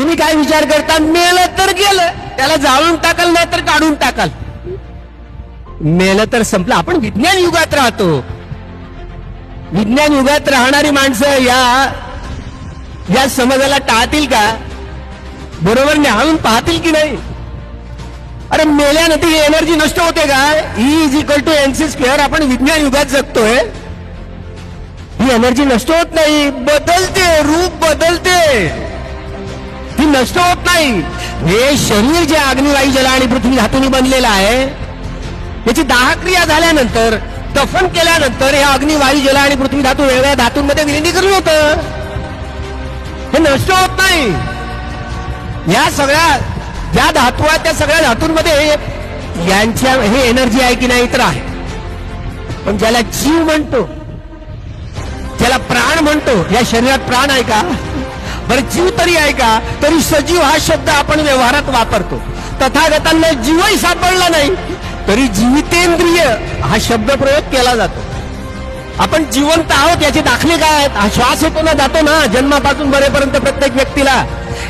तुम्ही काय विचार करता? मेलं तर गेलं. त्याला जाळून टाकाल नाही तर काढून टाकाल. मेलं तर संपलं. आपण विज्ञान युगात राहतो. विज्ञान युगात राहणारी माणसं या या समाजाला टाळतील का? बरोबर न्याहाळून पाहतील की नाही? अरे मेल्यानं ती एनर्जी नष्ट होते का? E is equal to mc square आपण विज्ञान युगात जगतोय. ही एनर्जी नष्ट होत नाही. बदलते रूप बदलते. नष्ट होत नाही. हे शरीर जे अग्निवायू जल आणि पृथ्वी धातूंनी बनलेलं आहे याची दाहक्रिया झाल्यानंतर दफन केल्यानंतर हे अग्निवायू जल आणि पृथ्वी धातू वेगळ्या धातूंमध्ये विलिनीकरण होतं. हे नष्ट होत नाही. या सगळ्या ज्या धातू आहेत त्या सगळ्या धातूंमध्ये यांच्या हे एनर्जी आहे की नाही तर आहे. पण ज्याला जीव म्हणतो ज्याला प्राण म्हणतो या शरीरात प्राण आहे का? बरं जीव तरी आहे का? तरी सजीव हा शब्द आपण व्यवहारात वापरतो. तथागतांना जीवही सापडला नाही तरी जीवितेंद्रिय हा शब्द प्रयोग केला जातो. आपण जिवंत आहोत याचे दाखले काय आहेत? हा श्वास येतो ना जातो ना जन्मापासून बरेपर्यंत प्रत्येक व्यक्तीला.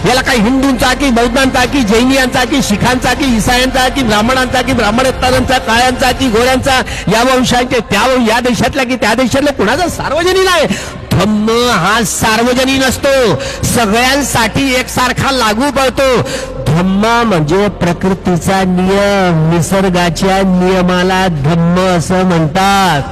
याला काही हिंदूंचा की बौद्धांचा की जैनियांचा की शिखांचा की इसायांचा की ब्राह्मणांचा की ब्राह्मणेतरांचा काळ्यांचा की गोऱ्यांचा या वंशांचे त्या या देशातल्या की त्या देशातल्या कुणाचा सार्वजनिक आहे धम्म हा सार्वजनिक नसतो. सगळ्यांसाठी एकसारखा लागू पडतो. धम्म म्हणजे प्रकृतीचा नियम निसर्गाच्या नियमाला धम्म असं म्हणतात.